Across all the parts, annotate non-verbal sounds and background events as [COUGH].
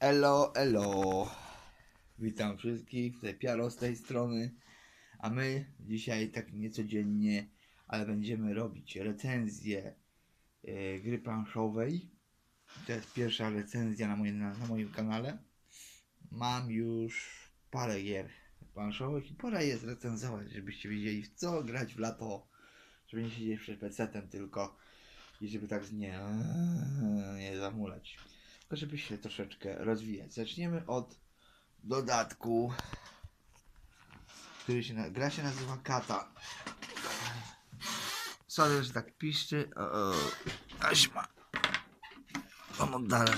Elo, elo. Witam wszystkich, tutaj Piaro z tej strony. A my dzisiaj tak niecodziennie, ale będziemy robić recenzję e, gry planszowej. To jest pierwsza recenzja na, moim na, na moim kanale. Mam już parę gier planszowych i pora je zrecenzować, żebyście wiedzieli w co grać w lato. Żeby nie siedzieć przed PC-tem tylko i żeby tak nie, nie zamulać żeby się troszeczkę rozwijać. Zaczniemy od dodatku, który się, gra się nazywa Kata. Sorry, że tak piszczy. O, o, Aśma. On oddala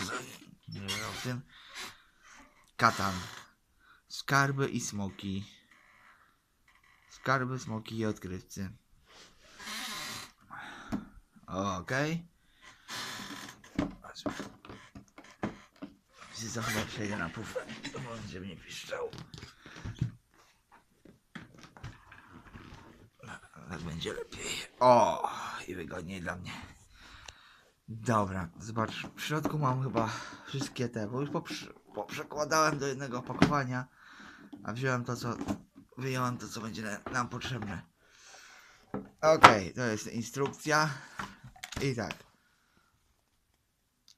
nie wiem o tym. Katan. Skarby i smoki. Skarby, smoki i odkrywcy. Okej. Okay. Za chyba przejdę na pufę, żeby nie piszczał. Tak będzie lepiej. O, i wygodniej dla mnie. Dobra, zobacz, w środku mam chyba wszystkie te, bo już poprze- poprzekładałem do jednego opakowania, a wziąłem to, co, wyjąłem to, co będzie na- nam potrzebne. Okej, to jest instrukcja. I tak.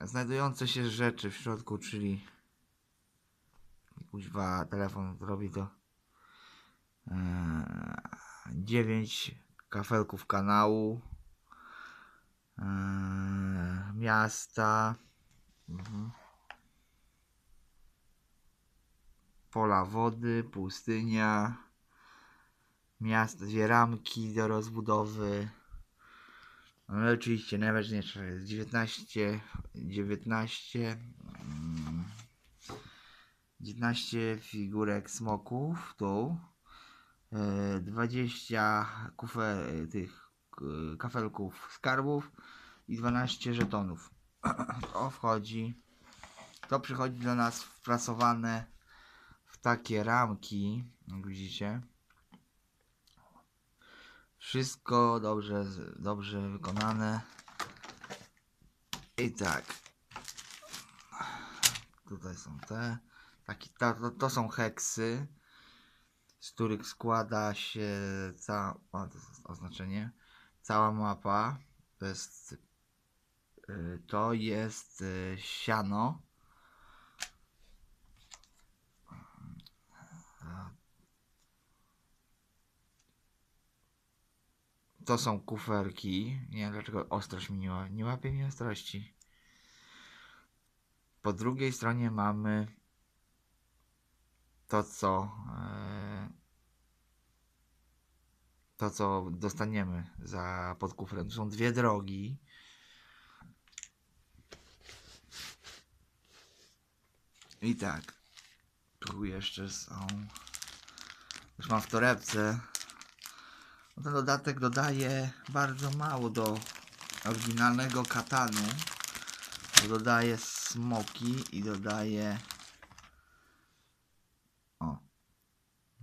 Znajdujące się rzeczy w środku, czyli kuźwa telefon robi to. Eee, 9 kafelków kanału. Eee, miasta. Mhm. Pola wody, pustynia. Miasto, dwie ramki do rozbudowy. No oczywiście najważniejsze jest 19, 19, mm, 19 figurek smoków, tu, e, 20 kufe, tych kafelków skarbów i 12 żetonów. [CLEARS THROAT] To wchodzi, to przychodzi do nas wprasowane w takie ramki, jak widzicie. Wszystko dobrze, dobrze wykonane. I tak. Tutaj są te. Taki, to, to, to są heksy, z których składa się cała, o, to jest oznaczenie, cała mapa. To jest, y, to jest y, siano. To są kuferki. Nie wiem dlaczego ostrość mi nie, nie łapie mi ostrości. Po drugiej stronie mamy to, co e, to, co dostaniemy za pod kufrem. To są dwie drogi. I tak. Tu jeszcze są. Już mam w torebce. No Ten dodatek dodaje bardzo mało do oryginalnego katanu. Dodaje smoki i dodaje. O.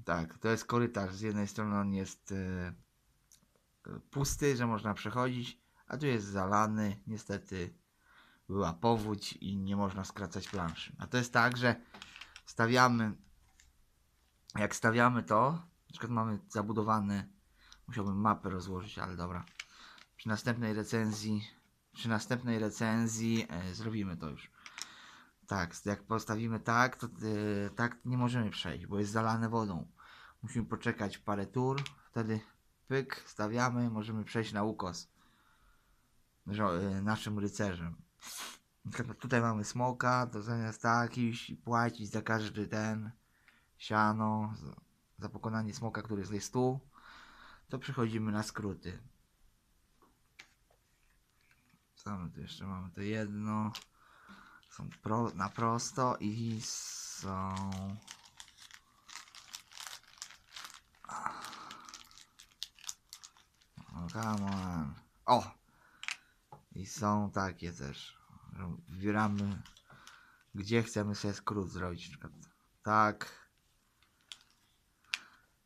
Tak, to jest korytarz. Z jednej strony on jest e, pusty, że można przechodzić, a tu jest zalany. Niestety była powódź i nie można skracać planszy. A to jest tak, że stawiamy. Jak stawiamy to, na przykład mamy zabudowane Musiałbym mapę rozłożyć, ale dobra. Przy następnej recenzji, przy następnej recenzji e, zrobimy to już. Tak, jak postawimy tak, to e, tak nie możemy przejść, bo jest zalane wodą. Musimy poczekać parę tur, wtedy pyk, stawiamy, możemy przejść na ukos. E, naszym rycerzem. Tutaj mamy smoka, to zamiast tak iść płacić za każdy ten siano, za, za pokonanie smoka, który jest tu, to przechodzimy na skróty. Co my tu jeszcze mamy? To jedno. Są pro, na prosto i są. O, come on. O! I są takie też. Wybieramy, gdzie chcemy sobie skrót zrobić. Tak.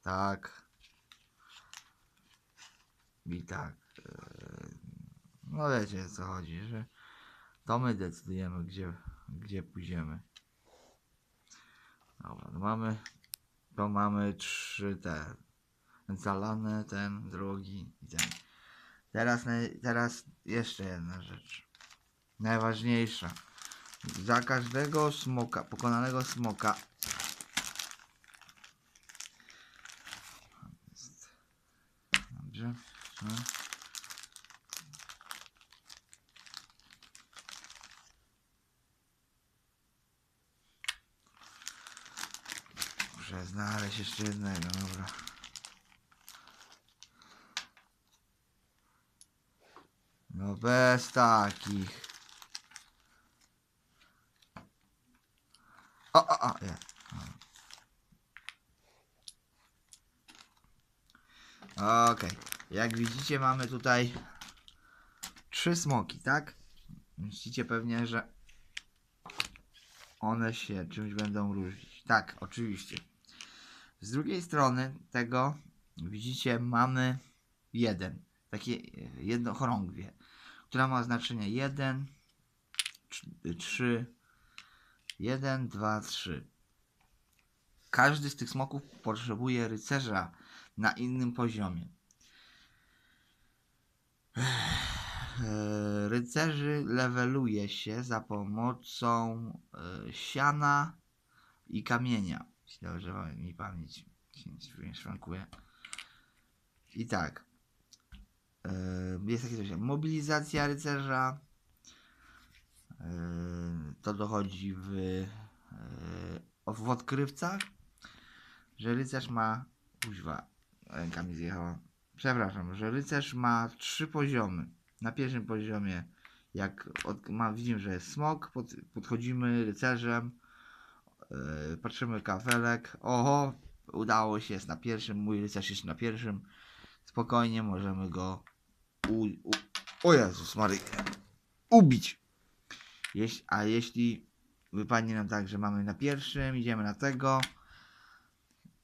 Tak. I tak. e, No wiecie co chodzi, że to my decydujemy gdzie, gdzie pójdziemy. Dobra, no mamy, to mamy trzy te zalane, ten drogi i ten. Teraz, teraz jeszcze jedna rzecz. Najważniejsza. Za każdego smoka, pokonanego smoka jest- Dobrze. No. Muszę znaleźć jeszcze jednego, dobra. No bez takich. O, o, o, jest. Okej. Jak widzicie mamy tutaj trzy smoki, tak? Myślicie pewnie, że one się czymś będą różnić. Tak, oczywiście. Z drugiej strony tego widzicie mamy jeden, takie e, jedno chorągwie, która ma znaczenie 1, 3, 1, 2, 3. Każdy z tych smoków potrzebuje rycerza na innym poziomie. E, Rycerzy leveluje się za pomocą e, siana i kamienia. Jeśli dobrze mi pamięć szwankuje. I tak. e, Jest takie coś mobilizacja rycerza. To dochodzi w, w odkrywcach, że rycerz ma. Kuźwa, ręka mi zjechała. Przepraszam, że rycerz ma trzy poziomy. Na pierwszym poziomie, jak od, ma, widzimy, że jest smok, pod, podchodzimy rycerzem, yy, patrzymy kafelek. Oho, udało się, jest na pierwszym, mój rycerz jest na pierwszym. Spokojnie możemy go u, u, o Jezus Maria, ubić. Jeś, a jeśli wypadnie nam tak, że mamy na pierwszym, idziemy na tego,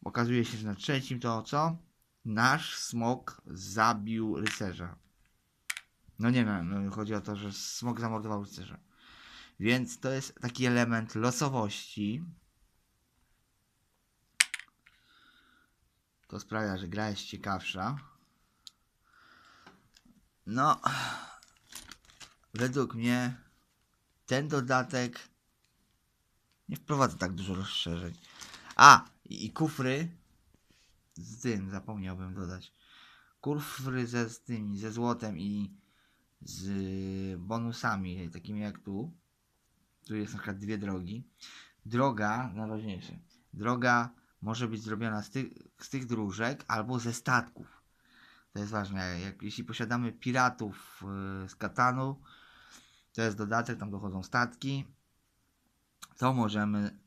okazuje się, że na trzecim to co? Nasz smok zabił rycerza. No nie wiem, no chodzi o to, że smok zamordował rycerza. Więc to jest taki element losowości. To sprawia, że gra jest ciekawsza. No, według mnie ten dodatek nie wprowadza tak dużo rozszerzeń. A, i, i kufry z tym zapomniałbym dodać. Kufry ze z tymi, ze złotem i z bonusami, takimi jak tu. Tu jest na przykład dwie drogi. Droga, najważniejsze, droga może być zrobiona z tych, z tych dróżek albo ze statków. To jest ważne. Jak, jeśli posiadamy piratów yy, z Katanu, to jest dodatek, tam dochodzą statki, to możemy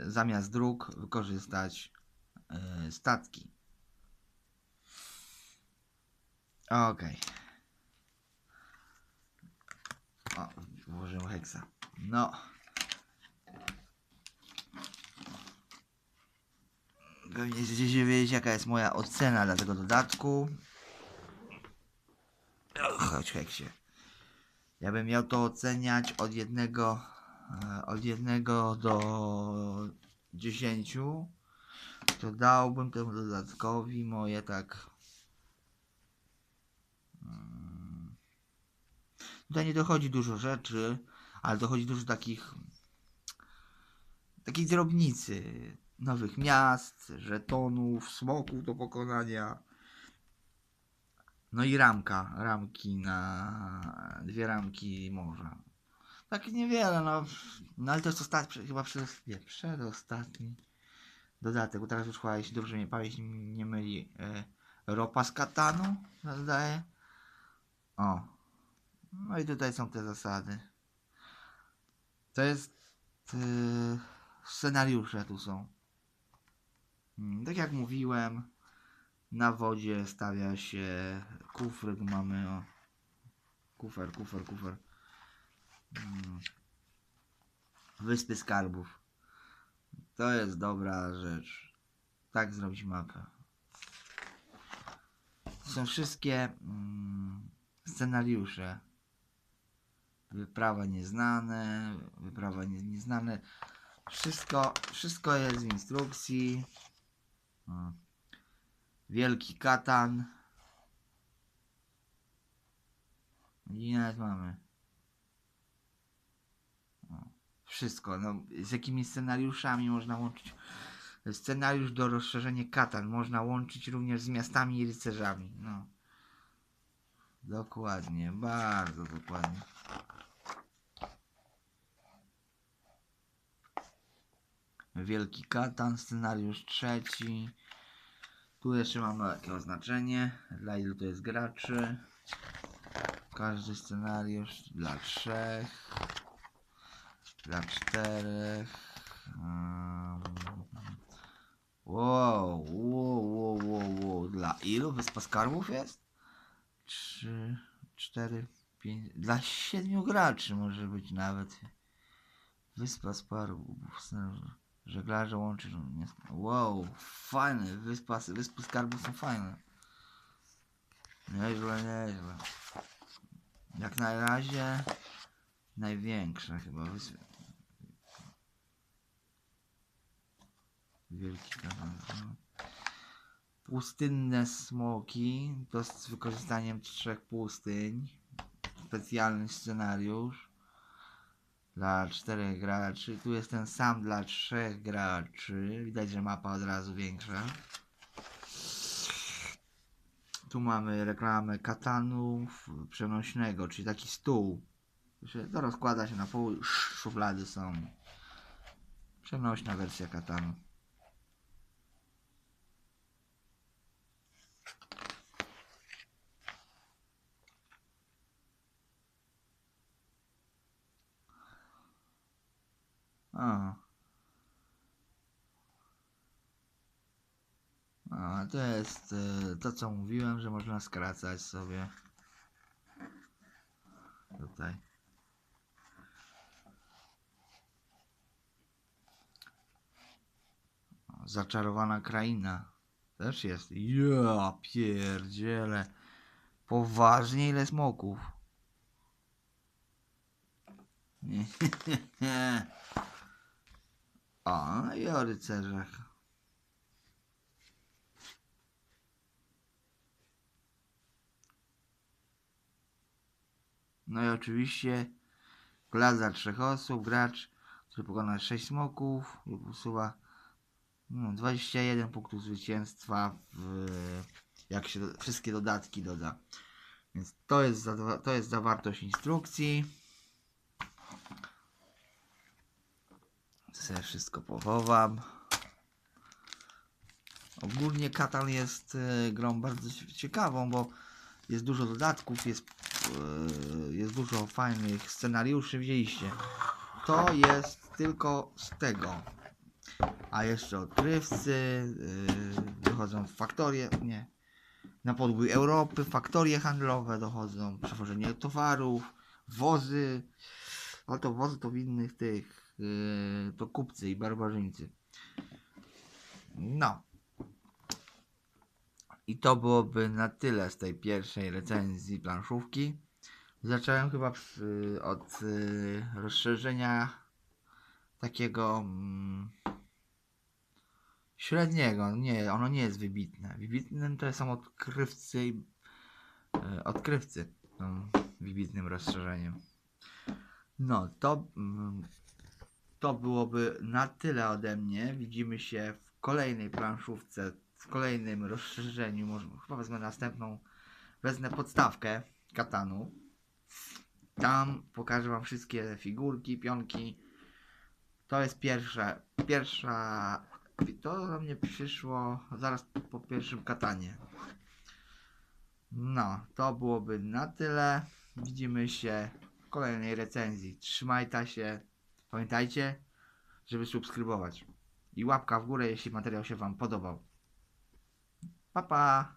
y, zamiast dróg wykorzystać yy, statki. Okej. O, włożyłem heksa. No. Pewnie chcecie wiedzieć, jaka jest moja ocena dla tego dodatku. Chodź, heksie. Ja bym miał to oceniać od jednego, e, od jednego do dziesięciu. To dałbym temu dodatkowi moje tak Tutaj nie dochodzi dużo rzeczy, ale dochodzi dużo takich takiej drobnicy. Nowych miast, żetonów, smoków do pokonania. No i ramka, ramki na dwie ramki morza. Tak niewiele, no. No ale jest ostatni, chyba przed, nie, przedostatni dodatek, bo teraz już chyba, jeśli dobrze mnie pamięć nie myli, e, ropa z katanu, zdaje. O, no i tutaj są te zasady. To jest. Yy, scenariusze tu są. Mm, Tak jak mówiłem, na wodzie stawia się kufry. Tu mamy o. Kufer, kufer, kufer. Mm. Wyspy skarbów. To jest dobra rzecz. Tak zrobić mapę. Są wszystkie mm, scenariusze. Wyprawa nieznane, wyprawa nie, nieznane. Wszystko, wszystko jest w instrukcji. Wielki katan. I nawet mamy. Wszystko. No, z jakimi scenariuszami można łączyć. Scenariusz do rozszerzenia katan można łączyć również z miastami i rycerzami. No. Dokładnie, bardzo dokładnie. Wielki Katan, scenariusz trzeci. Tu jeszcze mamy jakie oznaczenie, dla ilu to jest graczy. Każdy scenariusz dla trzech, dla czterech. Um, wow, wow, wow, wow, wow. Dla ilu Wyspa Skarbów jest? Trzy, cztery, pięć. Dla siedmiu graczy może być nawet. Wyspa Skarbów. scenariusz. Żeglarze łączy. nie- Wow, fajne. Wyspa, wyspy skarbów są fajne. Nieźle, nieźle. Jak na razie największe chyba wyspy. Wielki kanał. Pustynne smoki. To z wykorzystaniem trzech pustyń. Specjalny scenariusz dla czterech graczy. Tu jest ten sam dla trzech graczy. Widać, że mapa od razu większa. Tu mamy reklamę katanów przenośnego, czyli taki stół. To rozkłada się na pół, szuflady są. Przenośna wersja katanu. A. A, to jest y, to, co mówiłem, że można skracać sobie. Tutaj. Zaczarowana kraina. Też jest. Ja pierdziele. Poważnie ile smoków. Nie. [LAUGHS] A, i o rycerzach. No i oczywiście dla trzech osób, gracz, który pokona 6 smoków lub usuwa no, 21 punktów zwycięstwa, w, jak się do, wszystkie dodatki doda. Więc to jest, to jest zawartość instrukcji. Sobie wszystko pochowam. Ogólnie Katan jest e, grą bardzo cie- ciekawą, bo jest dużo dodatków, jest, e, jest dużo fajnych scenariuszy, widzieliście. To jest tylko z tego. A jeszcze odkrywcy, e, dochodzą faktorie, nie, na podbój Europy, faktorie handlowe dochodzą, przewożenie towarów, wozy, ale to wozy to w innych tych, to kupcy i barbarzyńcy. No. I to byłoby na tyle z tej pierwszej recenzji planszówki. Zacząłem chyba przy, od yy, rozszerzenia takiego mm, średniego. Nie, ono nie jest wybitne. Wybitnym to są odkrywcy yy, odkrywcy. Są wybitnym rozszerzeniem. No, to, mm, to byłoby na tyle ode mnie. Widzimy się w kolejnej planszówce, w kolejnym rozszerzeniu. Może chyba wezmę następną, wezmę podstawkę katanu. Tam pokażę Wam wszystkie figurki, pionki. To jest pierwsza, pierwsza, to do mnie przyszło zaraz po pierwszym katanie. No, to byłoby na tyle. Widzimy się w kolejnej recenzji. Trzymajcie się. Pamiętajcie, żeby subskrybować. I łapka w górę, jeśli materiał się Wam podobał. Pa, pa!